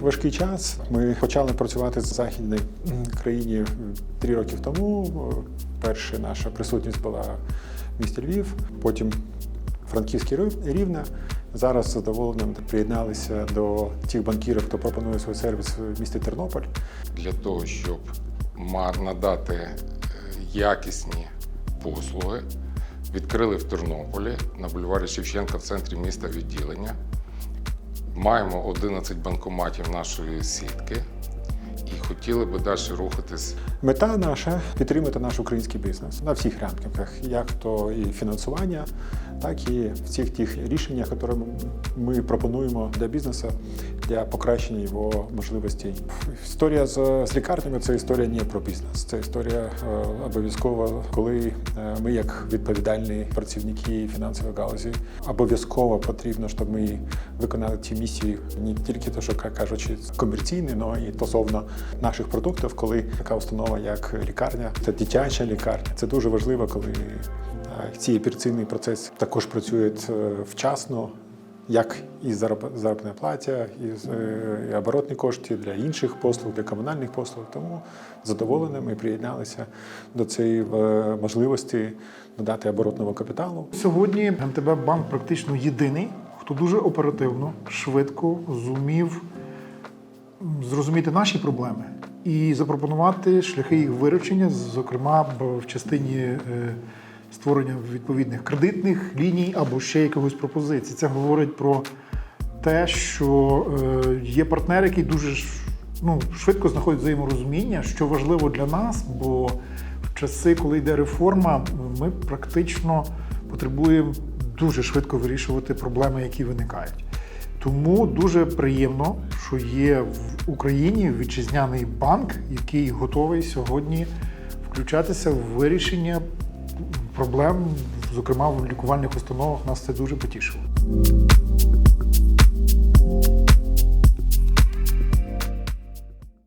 важкий час ми почали працювати в західній країні три роки тому. Перша наша присутність була в місті Львів, потім Франківський Рівне. Зараз з задоволенням приєдналися до тих банкірів, хто пропонує свій сервіс в місті Тернополь. для того, щоб надати е, якісні послуги, відкрили в Тернополі на бульварі Шевченка в центрі міста відділення. Маємо 11 банкоматів нашої сітки і хотіли би далі рухатись. Мета наша підтримати наш український бізнес на всіх рамках, як то і фінансування, так і в всіх тих рішеннях, які ми пропонуємо для бізнесу для покращення його можливостей. Історія з, з лікарнями це історія не про бізнес. Це історія е, обов'язково, коли е, ми, як відповідальні працівники фінансової галузі, обов'язково потрібно, щоб ми виконали ті місії, не тільки те, що кажучи, комерційні, але і стосовно наших продуктів, коли така установа, як лікарня, це дитяча лікарня. Це дуже важливо, коли е, ці операційний процес також працює вчасно. Як і зароб- заробітна платя, е, і оборотні кошти для інших послуг, для комунальних послуг. Тому задоволені ми приєдналися до цієї е, можливості надати оборотного капіталу. Сьогодні МТБ банк практично єдиний, хто дуже оперативно, швидко зумів зрозуміти наші проблеми і запропонувати шляхи їх вирішення, зокрема в частині е, створення відповідних кредитних ліній або ще якихось пропозицій. Це говорить про те, що е, є партнер, який дуже ну, швидко знаходить взаєморозуміння, що важливо для нас, бо в часи, коли йде реформа, ми практично потребуємо дуже швидко вирішувати проблеми, які виникають. Тому дуже приємно, що є в Україні вітчизняний банк, який готовий сьогодні включатися в вирішення проблем, зокрема в лікувальних установах. Нас це дуже потішило.